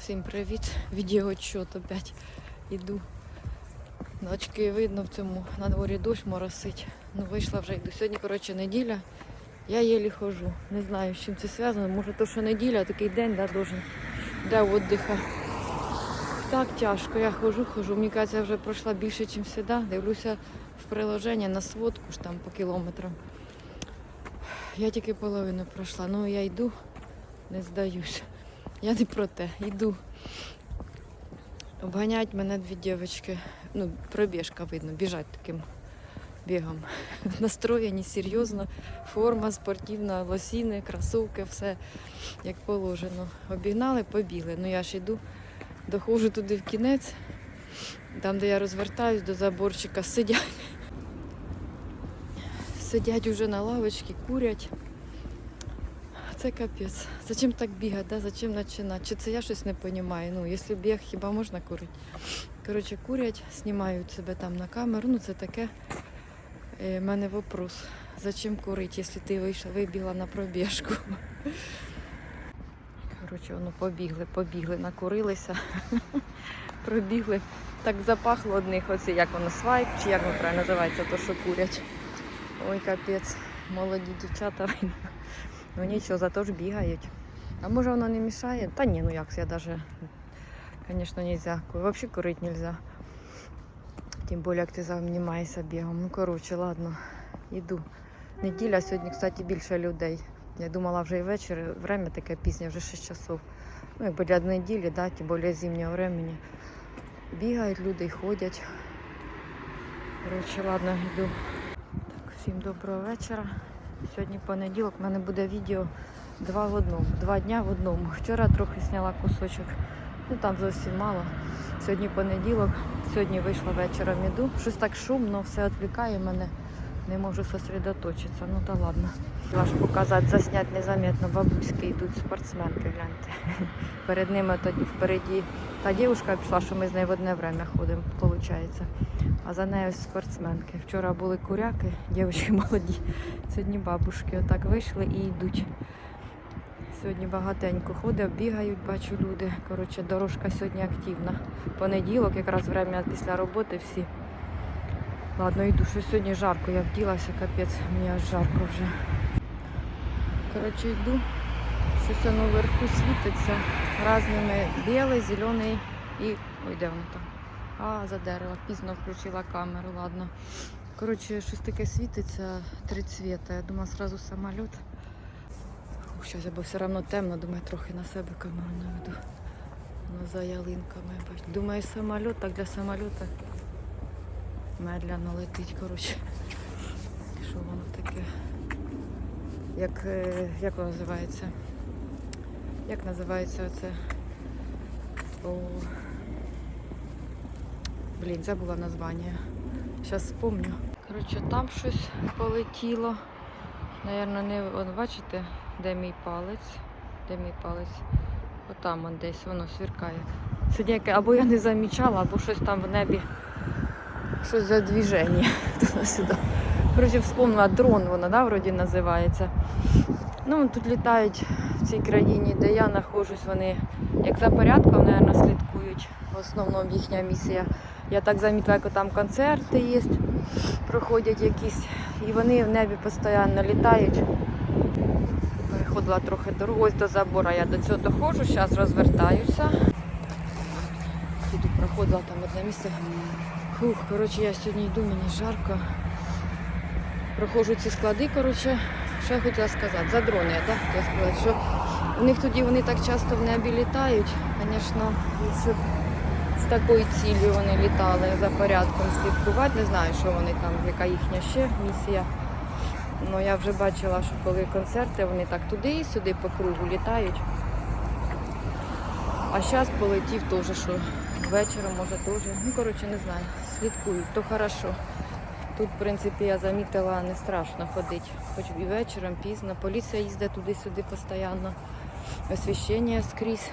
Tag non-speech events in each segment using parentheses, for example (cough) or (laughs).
Всім привіт! Відеоотчет опять іду. На очки видно в цьому. На дворі дощ моросить. Ну вийшла вже йду. Сьогодні, коротше, неділя. Я єлі хожу. Не знаю, з чим це зв'язано. Може, то, що неділя, такий день, да, должен для віддиха. Так тяжко, я хожу, хожу. Мені кажеться, вже пройшла більше, ніж завжди. Дивлюся в приложення на сводку ж там по кілометрам. Я тільки половину пройшла. Ну я йду, не здаюсь. Я не про те, йду. Обганяють мене дві дівчатки. Ну, пробіжка видно, біжать таким бігом. (laughs) Настроєні серйозно, форма спортивна, лосіни, кросовки, все як положено. Обігнали, побігли. Ну я ж йду, доходжу туди в кінець, там, де я розвертаюсь до заборчика, сидять. Сидять уже на лавочці, курять. Це капець. Зачем так бігати, да? зачем починати? Чи це я щось не розумію? Ну, якщо біг, хіба можна курити? Коротше, курять, знімають себе там на камеру. Ну, це таке. У мене вопрос. Зачем курити, якщо ти вийшла, вибігла на пробіжку? Коротше, воно побігли, побігли, накурилися, (laughs) пробігли. Так запахло одних, оце як воно свайп, чи як воно правильно називається, то що курять. Ой, капець, молоді дівчата. Ну нічого, зато ж бігають. А може воно не мішає? Та ні, ну як я даже, звісно, нельзя. Взагалі курити нельзя. Тим більше, як ти займаєшся бігом. Ну, коротше, ладно, йду. Неділя сьогодні, кстати, більше людей. Я думала вже і вечір, время таке пізнє, вже 6 часов. Ну, якби для неділі, да, тим більше зимнього времени. Бігають люди і ходять. Коротше, ладно, йду. Так, всім доброго вечора. Сьогодні понеділок, в мене буде відео два в одному, два дня в одному. Вчора трохи зняла кусочок, ну там зовсім мало. Сьогодні понеділок, сьогодні вийшла вечором іду. Щось так шумно, все відвлікає мене. Не можу сосредоточитися. Ну та ладно. Ваш показати, засняти незаметно. Бабуськи йдуть спортсменки, гляньте. (laughs) Перед ними тоді впереді та дівчинка пішла, що ми з нею в одне время ходимо, виходить. А за нею спортсменки. Вчора були куряки, дівчатки молоді. Сьогодні бабушки отак вийшли і йдуть. Сьогодні багатенько ходить, бігають, бачу люди. Коротше, дорожка сьогодні активна. Понеділок, якраз время після роботи всі. Ладно, йду, що сьогодні жарко, я вділася, капець, мені аж жарко вже. Коротше, йду. Щось воно вверху світиться разними білий, зелений і. Ой, де воно там? А, за дерево. Пізно включила камеру, ладно. Коротше, щось таке світиться, три цвіта. Я думала, сразу самоліт. Ух, щас, бо все одно темно, думаю, трохи на себе камеру наведу. Ну, за ялинками. Думаю, самоліт, так для самоліта медляно летить, коротше. Що воно таке? Як, е, як воно називається? Як називається оце? О, Блін, забула названня. Зараз вспомню. Коротше, там щось полетіло. Наверно, не от бачите, де мій палець. Де мій палець? Отам он десь воно свіркає. Сьогодні або я не замічала, або щось там в небі. Щось за движення (laughs) туди-сюди. Коротше, вспомнила дрон, воно, да, вроді називається. Ну, тут літають в цій країні, де я знаходжусь, вони як за порядком, мабуть, слідкують. В основному їхня місія. Я так замітила, як там концерти є, проходять якісь, і вони в небі постійно літають. Переходила трохи дорогу ось до забору, я до цього доходжу, зараз розвертаюся. Тут проходила там одне місце. Фух, коротше, я сьогодні йду, мені жарко. Проходжу ці склади, коротше, що я хотіла сказати, за дрони, я так хотіла сказати, що у них тоді вони так часто в небі літають, звісно, з такою цілею вони літали за порядком слідкувати, не знаю, що вони там, яка їхня ще місія. Ну я вже бачила, що коли концерти, вони так туди і сюди по кругу літають. А зараз полетів теж, що вечором, може теж. Ну, коротше, не знаю. Слідкують, то хорошо. Тут, в принципі, я замітила, не страшно ходити. Хоч і вечором, пізно. Поліція їздить туди-сюди постійно. Освіщення скрізь.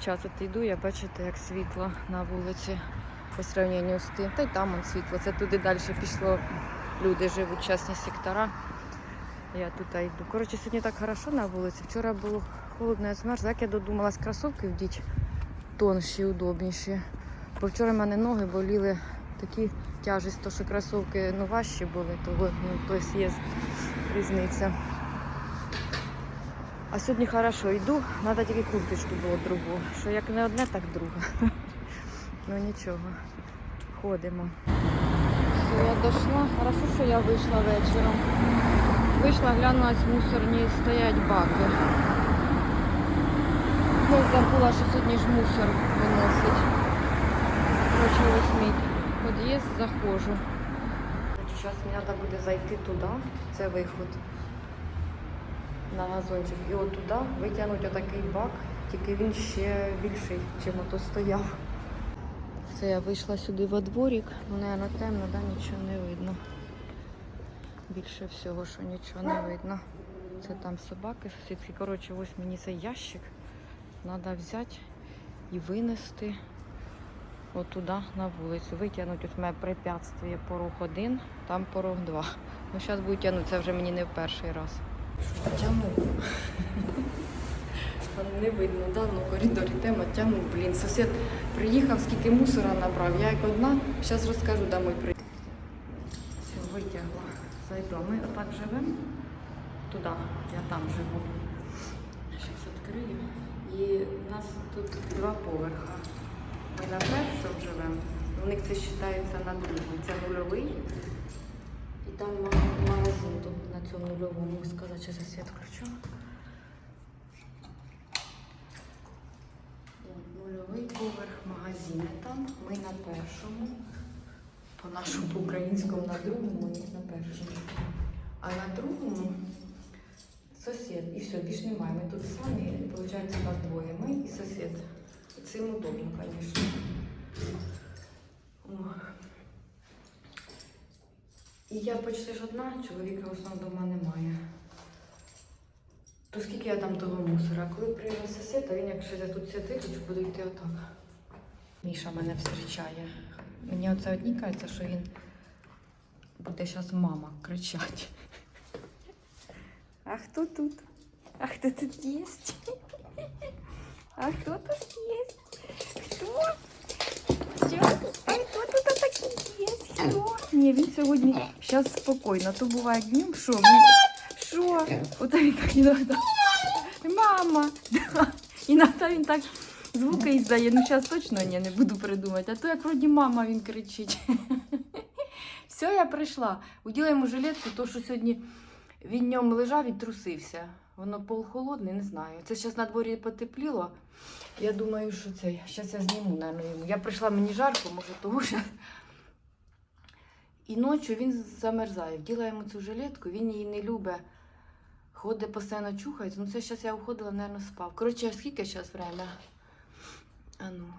Час от йду, я бачите, як світло на вулиці по сравненню з тим. Та й там он світло. Це туди далі пішло. Люди живуть, частні сектора. Я тут йду. Коротше, сьогодні так хорошо на вулиці. Вчора було холодно, я змерзла. Як я додумалась кросовки вдіть тонші, удобніші. Бо вчора в мене ноги боліли такі тяжесть, то що кросовки ну, важчі були, то ну, тобто є різниця. А сьогодні хорошо йду, треба тільки курточку було другу. Що як не одне, так друге. (laughs) Ну нічого, ходимо. Все, я дійшла. Хорошо, що я вийшла вечором. Вийшла, глянула, мусорні стоять баки. Ну, забула, що сьогодні ж мусор виносить. Короче, ось мій під'їзд, заходжу. Зараз мені треба буде зайти туди, це виход на газончик. І от туди витягнути отакий бак, тільки він ще більший, чим ото стояв. Це я вийшла сюди во дворик, ну, наверное, темно, да, нічого не видно. Більше всього, що нічого не видно. Це там собаки, сусідки. Коротше, ось мені цей ящик треба взяти і винести от туди на вулицю. Витягнути ось мене препятствие порог один, там порог два. Ну, зараз буду тягнути, це вже мені не в перший раз. Тягну. Не видно, да? ну коридорі тема тягну. Блін, сусід приїхав, скільки мусора набрав. Я як одна, зараз розкажу, ми при. Все, витягла. Зайду. Ми отак живемо. Туди, я там живу. Зараз відкрию. І у нас тут два поверха. Ми на першому живемо. У них це вважається на другому. Це нульовий. І там магазин тут на цьому нульовому сказати, що за світ включу. Нульовий поверх магазини там. Ми на першому. По нашому по українському на другому, ні, на першому. А на другому сусід. І все, більш немає. Ми тут самі, виходить, нас двоє. Ми і сусід. Цим удобно, звісно. І я почти ж одна, чоловіка в основному вдома немає. То скільки я там того мусора? Коли приїде сусід, то він як ще тут сидить, буде йти отак. Міша мене зустрічає. Мені оце одні кажеться, що він буде зараз мама кричати. А хто тут? А хто тут є? А хто тут є? Хто? Що? А хто тут такий є? Хто? Ні, він сьогодні зараз спокійно. То буває днем, що? Він... Що? Ото він так іноді. Мама! Да. Іноді так звуки іздає. Ну зараз точно ні, не буду придумати. А то як вроді мама він кричить. Все, я прийшла. Уділа йому жилетку, то що сьогодні він ньому лежав і трусився. Воно пол холодний, не знаю. Це зараз на дворі потепліло. Я думаю, що це. Зараз я зніму, наверное. Я прийшла, мені жарко, може, того що. І ночі він замерзає. Вділа йому цю жилетку, він її не любить. Ходить постійно чухається. Ну це зараз я уходила, мабуть, спав. Коротше, скільки зараз время? А ну.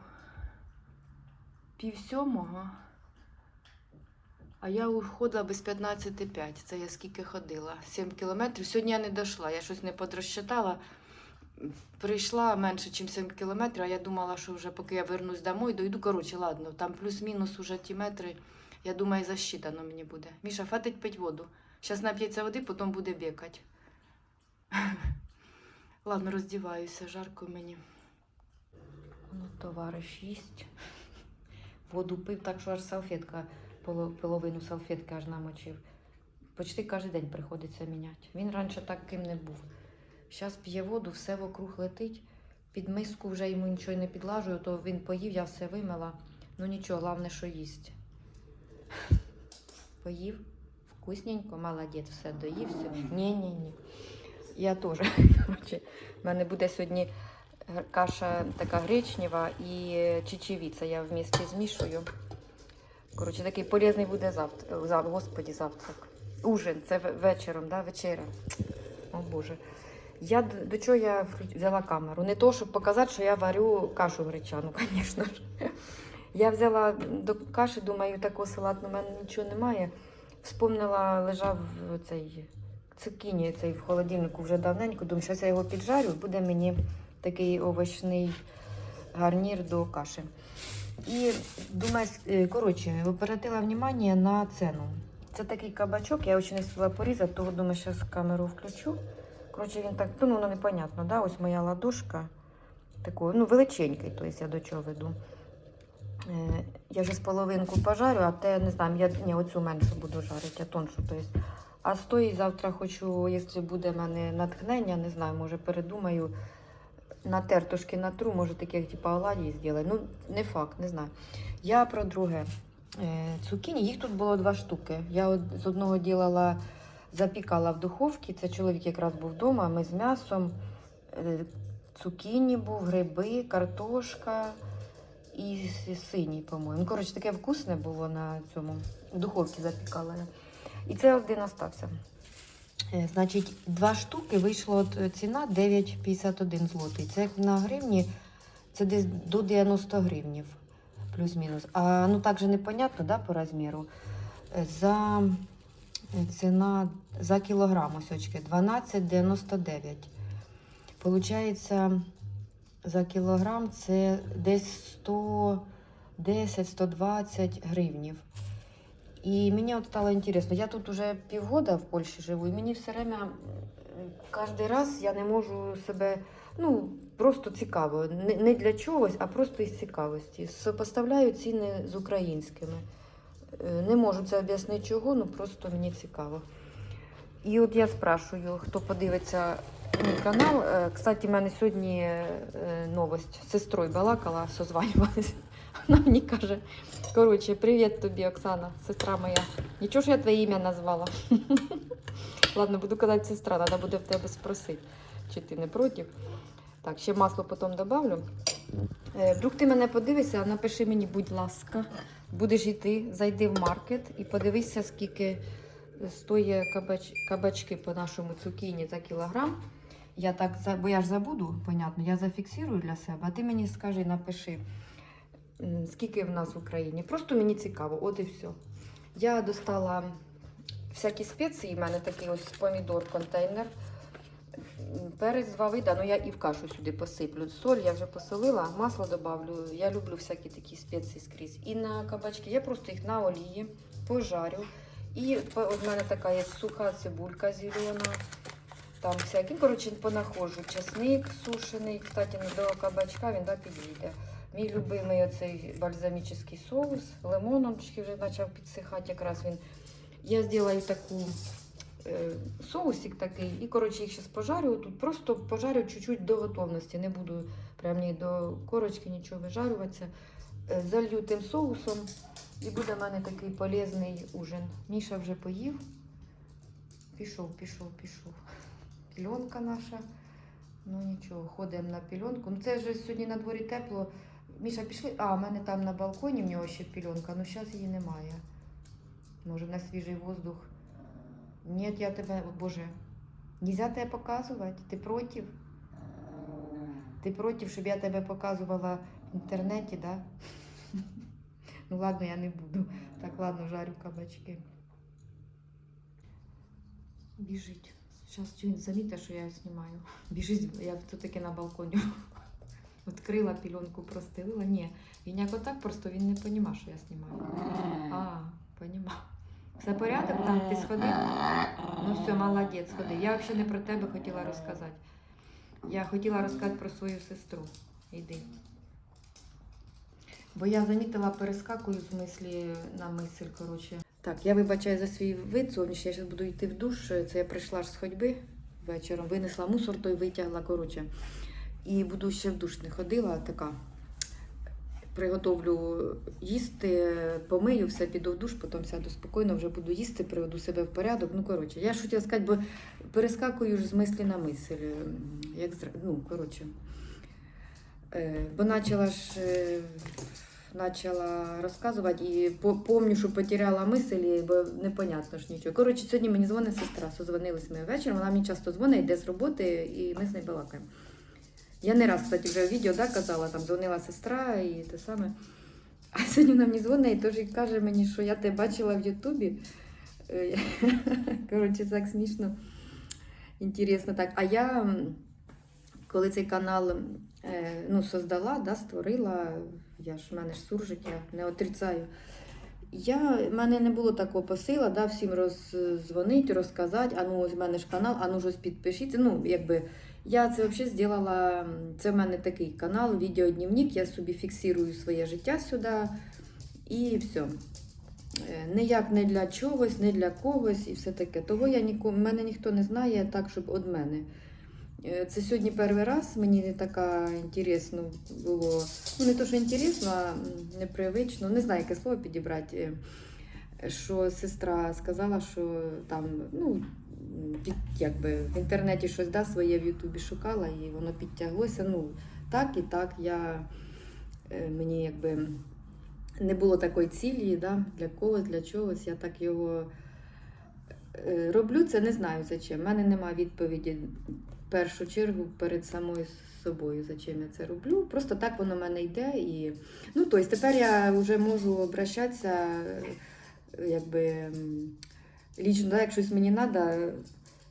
Пів сьомого. А я уходила без 15,5. Це я скільки ходила? 7 кілометрів. Сьогодні я не дійшла, я щось не подрозчитала. Прийшла менше, ніж 7 кілометрів, а я думала, що вже поки я вернусь домой, дойду. Коротше, ладно, там плюс-мінус уже ті метри. Я думаю, засчитано мені буде. Міша, хватить пить воду. Зараз нап'ється води, потім буде бікати. (laughs) Ладно, роздіваюся, жарко мені. Ну, товариш їсть. Воду пив, так що аж салфетка, половину салфетки аж намочив. Почти кожен день приходиться міняти. Він раніше таким не був. Зараз п'є воду, все вокруг летить. Під миску вже йому нічого не підлажую, то він поїв, я все вимила. Ну нічого, головне, що їсть. (laughs) Поїв, вкусненько, молодець, все доїв, все. Ні, ні, ні. Я теж. В мене буде сьогодні каша така гречнева і чечевіця. Я в місті змішую. Коротше, такий полезний буде завтра. Зав... Господі, завтрак. Ужин, це вечором, да? вечеря. О Боже. Я до чого я взяла камеру? Не то, щоб показати, що я варю кашу гречану, (laughs) звісно ж. Я взяла до каші, думаю, такого салату у мене нічого немає. Вспомнила, лежав цей цукіні цей в холодильнику вже давненько. Думаю, що я його піджарю, буде мені такий овочний гарнір до каші. І думаю, е, коротше, обратила увагу на ціну. Це такий кабачок, я очень не встигла порізати, того думаю, зараз камеру включу. Коротше, він так, ну воно непонятно, да? ось моя ладошка. Такої, ну, величенький, тобто я до чого веду. Е, я вже з половинку пожарю, а те не знаю, я ні, оцю меншу буду жарити, а тоншу. Тобто. А з тої завтра хочу, якщо буде в мене натхнення, не знаю, може передумаю. На тертушки натру, може таких типу оладій зроблю. Ну, не факт, не знаю. Я про друге. Е, Цукіні, їх тут було два штуки. Я з одного ділала, запікала в духовці. Це чоловік якраз був вдома, ми з м'ясом. Е, Цукіні був, гриби, картошка і синій, по-моєму. Ну, коротше, таке вкусне було на цьому. В духовці запікала я. І це один остався. Е, Значить, два штуки вийшло от е, ціна 9,51 злотий. Це як на гривні, це десь до 90 гривнів, плюс-мінус. А ну так же непонятно, да, по розміру. Е, За ціна за кілограм ось очки 12,99. Получається, за кілограм це десь 110-120 гривнів. І мені от стало інтересно, я тут уже півгода в Польщі живу, і мені все время кожен раз я не можу себе, ну, просто цікаво. Не, не для чогось, а просто із цікавості. Сопоставляю ціни з українськими. Е, Не можу це об'яснити чого, ну просто мені цікаво. І от я спрашую, хто подивиться мій канал. Е, Кстати, в мене сьогодні е, новость з сестрою балакала, созванювалася. (laughs) Вона мені каже, коротше, привіт тобі, Оксана, сестра моя. Нічого ж я твоє ім'я назвала. (laughs) Ладно, буду казати сестра, треба буде в тебе спросити, чи ти не проти. Так, ще масло потім добавлю. Е, Вдруг ти мене подивишся, напиши мені, будь ласка, будеш йти, зайди в маркет і подивися, скільки стоїть кабач, кабачки по нашому цукіні за кілограм. Я так, бо я ж забуду, понятно, я зафіксую для себе, а ти мені скажи, напиши, скільки в нас в Україні. Просто мені цікаво, от і все. Я достала всякі спеції, в мене такий ось помідор контейнер. М, Перець два вида, ну я і в кашу сюди посиплю. Соль я вже посолила, масло добавлю. Я люблю всякі такі спеції скрізь. І на кабачки я просто їх на олії пожарю. І от в мене така є суха цибулька зелена. Там всякі, коротше, понаходжу. Часник сушений. Кстати, до кабачка він да, підійде. Мій любимий оцей бальзамічний соус. Лимоном вже почав підсихати якраз він. Я зроблю таку е, соусик такий. І, коротше, їх зараз пожарю. Тут просто пожарю чуть-чуть до готовності. Не буду прям ні до корочки нічого вижарюватися. Е, залью тим соусом. І буде в мене такий полезний ужин. Міша вже поїв. Пішов, пішов, пішов. Пільонка наша. Ну нічого, ходимо на пільонку. Ну це вже сьогодні на дворі тепло. Міша, пішли. А, у мене там на балконі в нього ще пільонка, ну зараз її немає. Може на свіжий воздух. Ні, я тебе, о, Боже, нельзя тебе показувати. Ти проти? Ти проти, щоб я тебе показувала в інтернеті, да? (laughs) Ну ладно, я не буду. Так, ладно, жарю кабачки. Біжить. Зараз замітить, що я знімаю. (laughs) Біжить, я тут таки на балконі. (laughs) Відкрила пільонку, простелила. Ні, він як отак просто він не розуміє, що я знімаю. А, розумію. Все порядок? Там ти сходив? Ну все, молодець, сходив. Я взагалі не про тебе хотіла розказати. Я хотіла розказати про свою сестру. Іди. Бо я замітила, перескакую з мислі на мисль, коротше. Так, я вибачаю за свій вид зовнішній, я зараз буду йти в душ. Це я прийшла ж з ходьби вечором, винесла мусор, той витягла, коротше. І буду ще в душ не ходила, така. Приготовлю їсти, помию, все, піду в душ, потім сяду спокійно, вже буду їсти, приведу себе в порядок. Ну, коротше, я ж хотіла сказати, бо перескакую ж з мислі на мисль. ем, Як, ну, коротше. Е, Бо почала ж е, почала розказувати і по- помню, що потеряла мислі, бо непонятно ж нічого. Коротше, сьогодні мені дзвонить сестра, созвонились ми ввечері, вона мені часто дзвонить, йде з роботи, і ми з нею балакаємо. Я не раз, кстати, вже в відео да, казала, там дзвонила сестра і те саме. А сьогодні вона мені дзвонить і теж каже мені, що я тебе бачила в Ютубі. Е, (laughs) Коротше, так смішно. Інтересно так. А я, коли цей канал е, ну, создала, да, створила, я ж в мене ж суржик, я не отрицаю. Я, в мене не було такого посила, да, всім роздзвонити, розказати, а ну ось в мене ж канал, а ну ось підпишіться. Ну, якби я це взагалі зробила, це в мене такий канал, відеодневник, я собі фіксую своє життя сюди і все. Ніяк не для чогось, не для когось і все таке. Того я нікому, мене ніхто не знає так, щоб від мене. Е, Це сьогодні перший раз, мені не така інтересно було. Ну, не то, що інтересно, а непривично. Не знаю, яке слово підібрати. Е, Що сестра сказала, що там, ну, якби в інтернеті щось да, своє в Ютубі шукала, і воно підтяглося. Ну, так і так. Я, е, мені якби не було такої цілі, да, для когось, для чогось. Я так його е, роблю, це не знаю зачем. У мене немає відповіді в першу чергу перед самою собою, зачем я це роблю. Просто так воно в мене йде. І... Ну, тобто тепер я вже можу обращатися, е, якби лічно, да, як щось мені треба.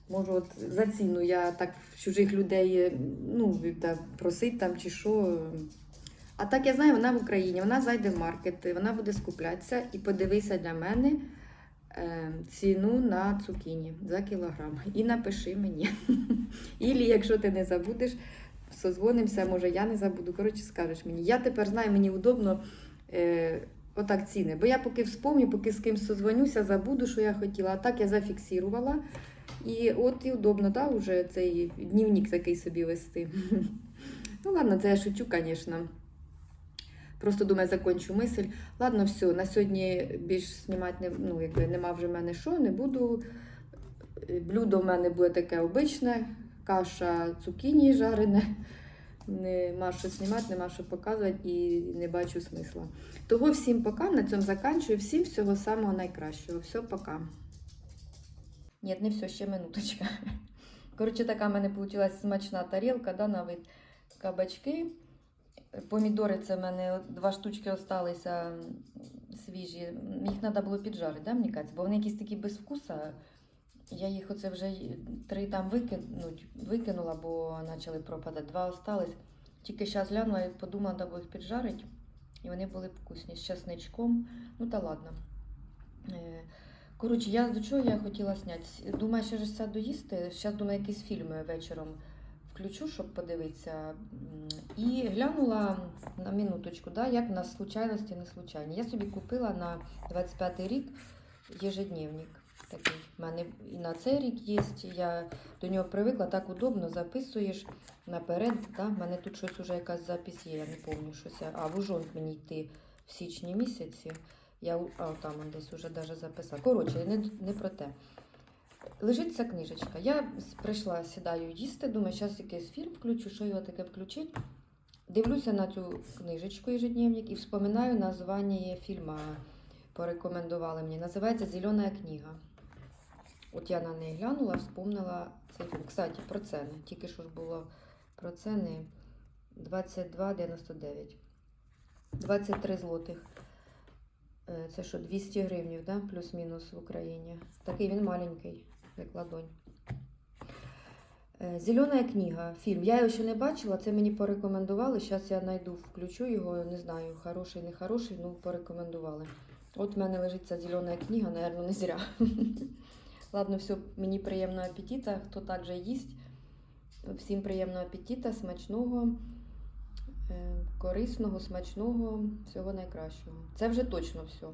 Можу от за ціну я так в чужих людей ну, да, просить там чи що. А так я знаю, вона в Україні, вона зайде в маркет, вона буде скуплятися і подивися для мене е, ціну на цукіні за кілограм. І напиши мені. (laughs) Ілі, якщо ти не забудеш, созвонимося, може я не забуду. Коротше, скажеш мені. Я тепер знаю, мені удобно е, отак ціни. Бо я поки вспомню, поки з кимсь созвонюся, забуду, що я хотіла. А так я зафіксувала. І от і удобно, да, вже цей дневник такий собі вести. (laughs) Ну ладно, це я шучу, звісно. Просто думаю, закончу мисль. Ладно, все, на сьогодні більш знімати не, ну, якби нема вже в мене що, не буду. Блюдо в мене буде таке обичне, каша цукіні жарене. Нема що знімати, нема що показувати і не бачу смисла. Того всім пока, на цьому заканчую. Всім всього самого найкращого. Все, пока. Ні, не все, ще минуточка. (laughs) Коротше, така в мене вийшла смачна тарілка, да, на вид кабачки. Помідори це в мене два штучки залишилися свіжі. Їх треба було піджарити, да, мені кажеться, бо вони якісь такі без вкуса. Я їх оце вже три там викинуть, викинула, бо почали пропадати. Два остались. Тільки зараз глянула і подумала, треба їх піджарити. І вони були вкусні з часничком. Ну та ладно. Е, Коротше, я до чого я хотіла зняти? Думаю, ще ж сяду доїсти. Зараз думаю, якісь фільми вечором включу, щоб подивитися. І глянула на минуточку, да, як на случайності не случайні. Я собі купила на 25 рік ежедневник. Такий. У мене і на цей рік є. Я до нього привикла, так удобно, записуєш наперед. Да? У мене тут щось уже якась запись є, я не пам'ятаю щось. я- А в Ужонт мені йти в січні місяці. Я а, там десь уже даже записала. Коротше, не, не про те. Лежить ця книжечка. Я прийшла, сідаю їсти, думаю, зараз якийсь фільм включу, що його таке включить. Дивлюся на цю книжечку ежедневник і вспоминаю названня фільму. Порекомендували мені. Називається Зелена книга. От я на неї глянула, вспомнила цей фільм. Кстати, про ціни. Тільки що ж було про ціни 22,99. 23 злотих. Е, Це що, 200 гривень, да? плюс-мінус в Україні. Такий він маленький, як ладонь. Е, Зелена книга, фільм. Я його ще не бачила, це мені порекомендували. Зараз я знайду, включу його, не знаю, хороший, не хороший, ну порекомендували. От в мене лежить ця зелена книга, напевно, не зря. (laughs) Ладно, все, мені приємного апетита, хто так же їсть. Всім приємного апетита, смачного, е, корисного, смачного, всього найкращого. Це вже точно все.